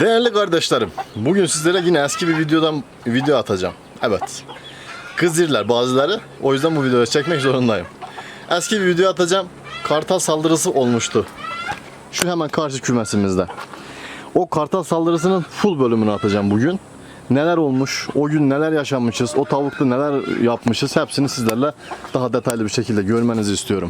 Değerli kardeşlerim, bugün sizlere yine eski bir videodan video atacağım. Evet. Kızırlar bazıları. O yüzden bu videoyu çekmek zorundayım. Eski bir video atacağım. Kartal saldırısı olmuştu. Şu hemen karşı kümesimizde. O kartal saldırısının full bölümünü atacağım bugün. Neler olmuş, o gün neler yaşanmışız, o tavukta neler yapmışız hepsini sizlerle daha detaylı bir şekilde görmenizi istiyorum.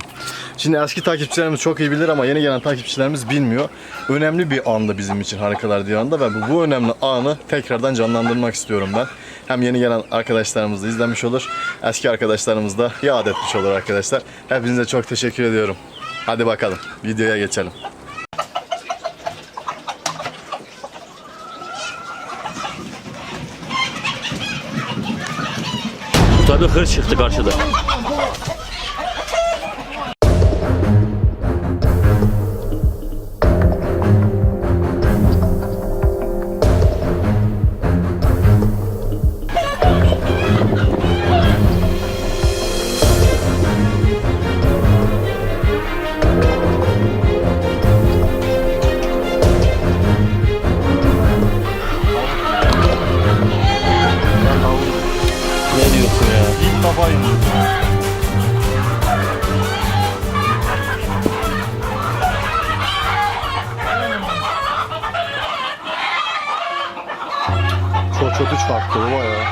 Şimdi eski takipçilerimiz çok iyi bilir ama yeni gelen takipçilerimiz bilmiyor. Önemli bir andı bizim için Harikalar Diyarı'nda ve bu, bu önemli anı tekrardan canlandırmak istiyorum ben. Hem yeni gelen arkadaşlarımız da izlemiş olur, eski arkadaşlarımız da yad etmiş olur arkadaşlar. Hepinize çok teşekkür ediyorum. Hadi bakalım videoya geçelim. Tabii hır çıktı karşıda. Üç farklı baba ya.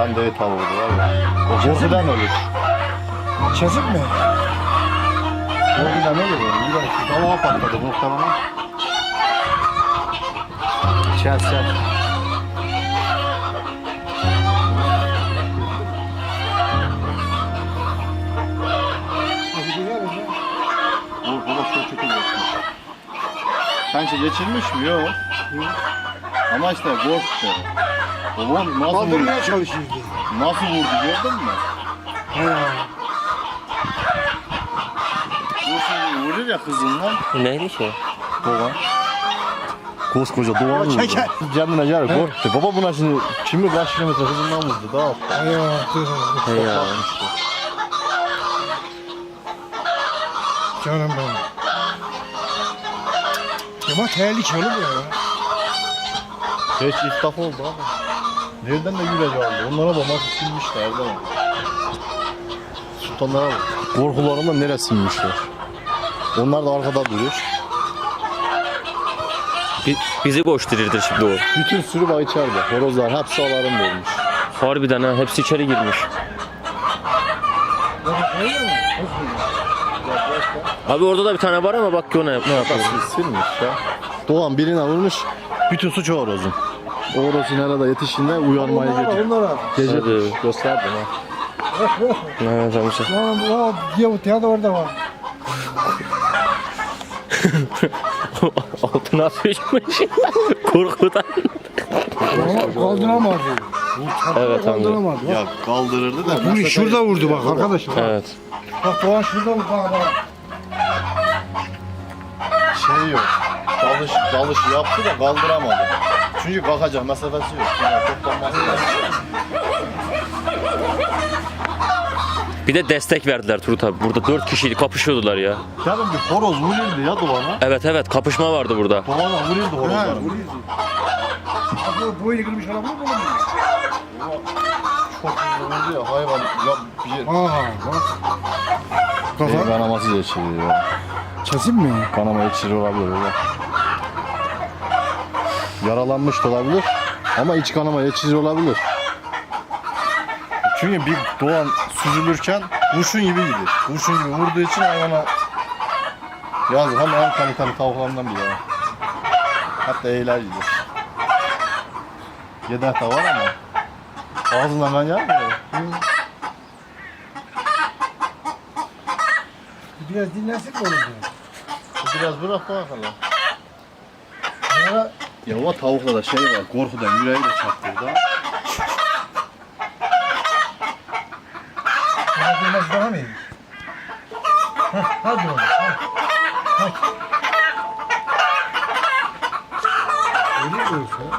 Ben de et var ya. O korkudan ölür. Kesik mi? Korkudan geliyor? Bir şu tavuğa patladı muhtemelen. Çel çel. Bu baba çok kötü geçmiş. Sence geçirmiş mi? Yok. Ama işte korktu. Baba nasıl vurdu? Kaldırmaya çalışıyordu. Nasıl vurdu gördün mü? He. Bu şimdi vurur ya kızından. Neydi ki? Doğan. Koskoca Doğan vurdu. çeker. Kendine yer korktu. Baba buna şimdi kimi kaç kilometre hızından vurdu daha altta. Hayatım. He ya. Canım benim. Ama tehlikeli bu ya. Hiç iftaf oldu abi. Nereden de güleç aldı? Onlara bak nasıl silmişler değil mi? Sultanlara bak. Korkularından nereye silmişler? Onlar da arkada duruyor. Bi- bizi koştururdu şimdi o. Bütün sürü var içeride. Horozlar hepsi alarım olmuş. Harbiden ha hepsi içeri girmiş. Abi orada da bir tane var ama bak ki o ne, ne yapıyor. Sil- Silmiş ya. Doğan birine vurmuş. Bütün suç o horozun. O horozun herhalde yetiştiğinde uyanmaya gidiyor. Onlara. Gece Hadi. gösterdim ha. Ne tamam işte. Tamam, o diye bu tiyatro orada var. Altına sıçmış. Korkudan. Ama kaldıramaz. Evet anladım. Kaldıramaz. Bak, Ya kaldırırdı da. Bunu şurada vurdu bak arkadaşlar. Evet. Bak Doğan şurada vurdu bak bak. Şey yok. Dalış, dalış yaptı da kaldıramadı. Çünkü kalkacak mesafesi yok. Yani toplanması lazım. Bir de destek verdiler Turut abi. Burada dört kişiydi kapışıyordular ya. Yani bir horoz vuruyordu ya Doğan'a. Evet evet kapışma vardı burada. Doğan'a vuruyordu horozların. Bak bu boynu kırmış olabilir mi? Çok vurunca ya hayvan ya bir Aha bak. Beyin Kafa. kanaması geçiriyor ya. Kesin mi? Kanama geçiriyor olabilir öyle. Yaralanmış da olabilir ama iç kanama geçiriyor olabilir. Çünkü bir doğan süzülürken kurşun gibi gidiyor. Kurşun gibi vurduğu için hayvana yazık hem en kaliteli tavuklarından biri. Hatta eğler gidiyor. Yedek de var ama ağzından kan gelmiyor. Biraz dinlensin mi oğlum? Biraz bırak bakalım. Ya Ya o tavukla da şey var, korkudan yüreği de çarptırdı. Biraz dinlensin daha mı iyi? Hah, Hadi oğlum. hah. Öyle mi diyorsun?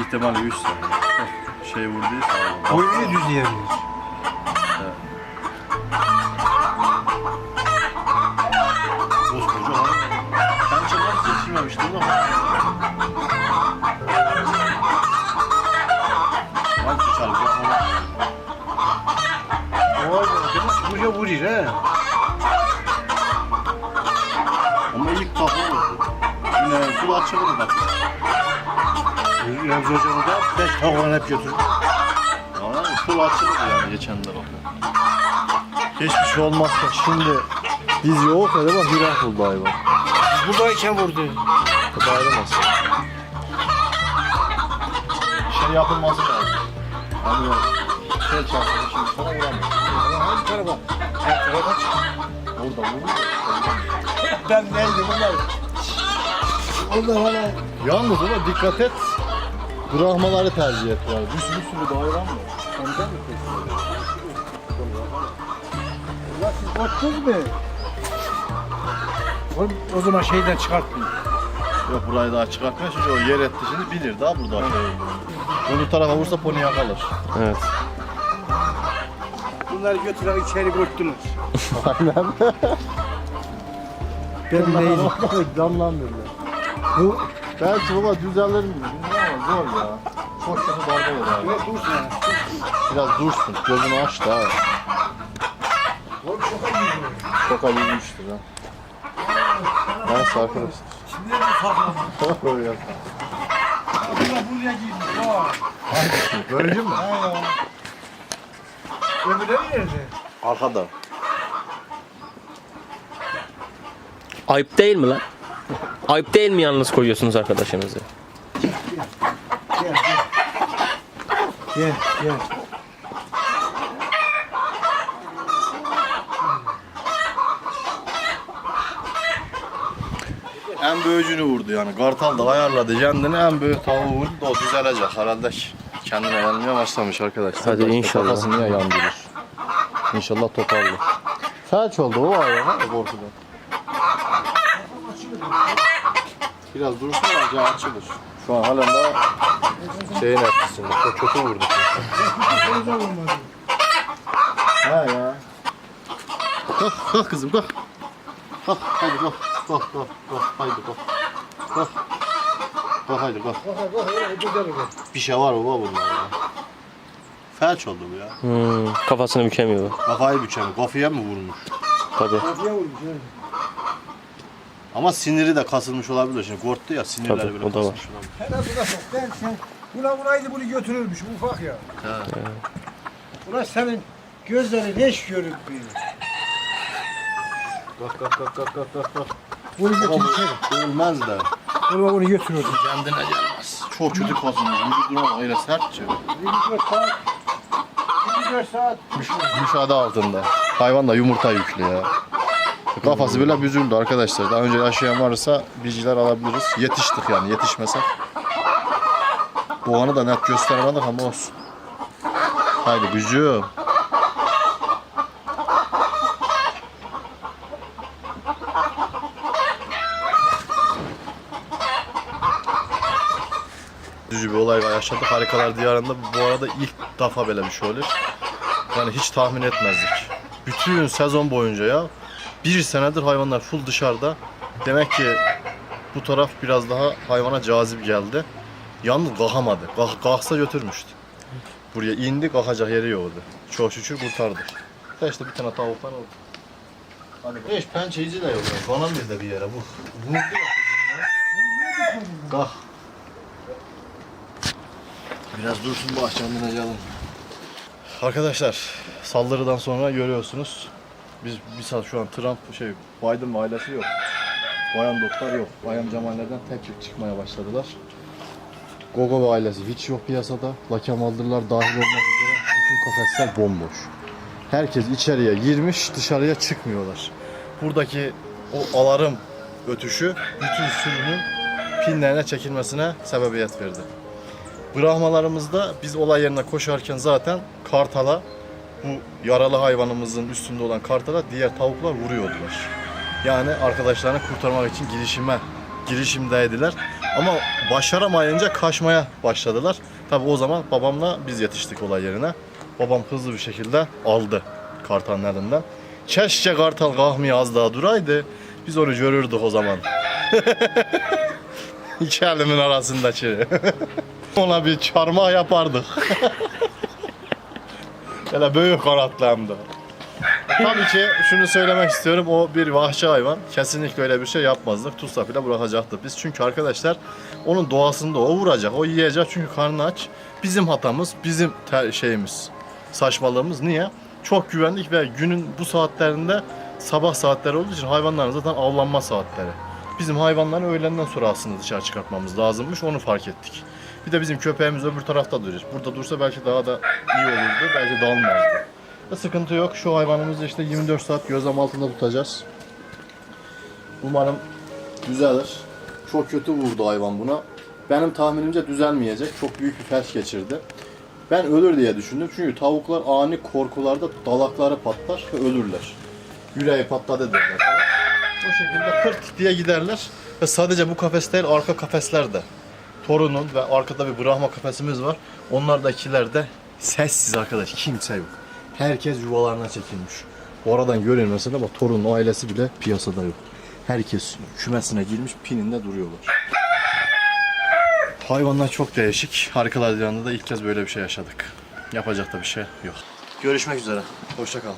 İhtimali 3 sene. Şey vurduysa. Boyunu düzleyemiyoruz. Koskoca gelmişti ama. Şu çalgı falan. Vay be. Çıkmışa vuruyor he. Ama ilk kafa oldu. Yine kulağı açılır bak. Remzi hocamı da beş tavuğunu hep götürdü. Kulağı açılır yani geçen de bak. Hiçbir şey olmazsa şimdi biz yok ya bak hirak buldu hayvan. Buradayken vurdu. Ayrılmasın. Şey yapılması lazım. Hani şey çarptı şimdi sana vuramıyor. Hangi tarafa? Her tarafa çık. Orada vurdu. Ben neydim bunlar? Onlar hala Yalnız ona dikkat et. Bırakmaları tercih. Bir sürü bir sürü de hayvan var. Ondan mı kesiyorlar? Ya siz korktunuz mu? O, o zaman şeyden çıkartmayın. Yok burayı daha çıkartmıyor çünkü o yer etti şimdi bilir daha burada şey. Öbür tarafa vursa pony yakalar. Evet. Bunları götüren içeri korktunuz. Aynen. Ben neydim? Canlandırdı. Bu Belki baba düzenler mi? Bilmiyorum ama zor ya. Çok kötü darbe olur abi. ne dursun ya. Biraz dursun. Gözünü aç da abi. Çok ayılmıştır ha. Neyse arkadaşlar. Şimdi ne saklandı? Böyle yap. Bunlar buraya girmiş. Böylece mi? Ya. Öbürleri nerede? Arkada. Ayıp değil mi lan? Ayıp değil mi yalnız koyuyorsunuz arkadaşınızı? Gel gel. Gel gel. En büyücünü vurdu yani. Kartal da ayarladı kendini en büyük tavuğu vurdu da o düzelecek herhalde. Kendine yanmaya başlamış arkadaşlar. Hadi İşte inşallah. Kafasını ya yandırır. İnşallah toparlar. Felç oldu o hayvan ha korkudan. Biraz dursun bence açılır. Şu an halen daha şeyin etkisinde. Çok kötü vurdu. He ya. Kalk, kalk kızım kalk. Kalk, hadi kalk. Kalk, kalk, kalk, haydi kalk. Kalk. Kalk haydi kalk. Bu da. Bir şey var baba bunda ya. Felç oldu bu ya. Hmm, kafasını bükemiyor. Kafayı bükemiyor. Kafaya mı vurmuş? Tabii. Kafaya vurmuş öyle. Ama siniri de kasılmış olabilir. Şimdi korktu ya sinirleri Tabii, böyle o da var. kasılmış olabilir. Hele buna bak ben sen buna vuraydı bunu götürürmüş ufak ya. He. Ulan senin gözleri leş görür bir. Kalk kalk kalk kalk kalk kalk. Bunu Baba götür içeri. bu ölmez de. Bunu bunu götürürdü. Kendine gelmez. Çok kötü kasılmış. Vücuduna öyle sertçe. 24 saat. 24 saat. Müşahede altında. Hayvan da yumurta yüklü ya. Kafası bile büzüldü arkadaşlar. Daha önce yaşayan varsa bilgiler alabiliriz. Yetiştik yani yetişmesek. Boğanı da net gösteremedik ama olsun. Haydi büzüğüm. Üzücü bir olay yaşadık Harikalar Diyarı'nda. Bu arada ilk defa böyle bir şey olur. Yani hiç tahmin etmezdik. Bütün sezon boyunca ya bir senedir hayvanlar full dışarıda. Demek ki bu taraf biraz daha hayvana cazip geldi. Yalnız kalkamadı. Kalk, kalksa götürmüştü. Buraya indi kalkacak yeri yoktu. Çok şükür kurtardık. Da işte bir tane tavuktan oldu. Hadi beş pençeyici de yok. Kanan bir de bir yere bu. Vurdu ya. Biraz dursun bahçemden acalım. Arkadaşlar saldırıdan sonra görüyorsunuz. Biz bir saat şu an Trump şey Biden ailesi yok. Bayan doktor yok. Bayan Cemallerden tek tük çıkmaya başladılar. Gogo ve ailesi hiç yok piyasada. Lakem aldırlar dahil olmak üzere. Bütün kafesler bomboş. Herkes içeriye girmiş dışarıya çıkmıyorlar. Buradaki o alarm ötüşü bütün sürünün pinlerine çekilmesine sebebiyet verdi. Bırakmalarımızda biz olay yerine koşarken zaten kartala bu yaralı hayvanımızın üstünde olan kartala diğer tavuklar vuruyordular. Yani arkadaşlarını kurtarmak için girişime girişimdeydiler. Ama başaramayınca kaçmaya başladılar. Tabi o zaman babamla biz yetiştik olay yerine. Babam hızlı bir şekilde aldı kartalın elinden. Keşke kartal kalkmaya az daha duraydı. Biz onu görürdük o zaman. İki elimin arasındaki. Ona bir çarmıh yapardık. Böyle büyük kanatlı de. Tabii ki şunu söylemek istiyorum. O bir vahşi hayvan. Kesinlikle öyle bir şey yapmazdık. Tuzla bile bırakacaktık biz. Çünkü arkadaşlar onun doğasında o vuracak. O yiyecek çünkü karnı aç. Bizim hatamız, bizim şeyimiz, saçmalığımız. Niye? Çok güvendik ve günün bu saatlerinde sabah saatleri olduğu için hayvanların zaten avlanma saatleri. Bizim hayvanları öğlenden sonra aslında dışarı çıkartmamız lazımmış. Onu fark ettik. Bir de bizim köpeğimiz öbür tarafta duruyor. Burada dursa belki daha da iyi olurdu. Belki dalmazdı. Da sıkıntı yok. Şu hayvanımızı işte 24 saat gözlem altında tutacağız. Umarım düzelir. Çok kötü vurdu hayvan buna. Benim tahminimce düzelmeyecek. Çok büyük bir felç geçirdi. Ben ölür diye düşündüm. Çünkü tavuklar ani korkularda dalakları patlar ve ölürler. Yüreği patladı derler. O şekilde pırt diye giderler. Ve sadece bu kafes değil arka kafesler de. Torunun ve arkada bir Brahma kafesimiz var. Onlardakiler de sessiz arkadaş. Kimse yok. Herkes yuvalarına çekilmiş. Aradan görün mesela bak torunun ailesi bile piyasada yok. Herkes kümesine girmiş pininde duruyorlar. Hayvanlar çok değişik. Harikalar da ilk kez böyle bir şey yaşadık. Yapacak da bir şey yok. Görüşmek üzere. Hoşçakalın.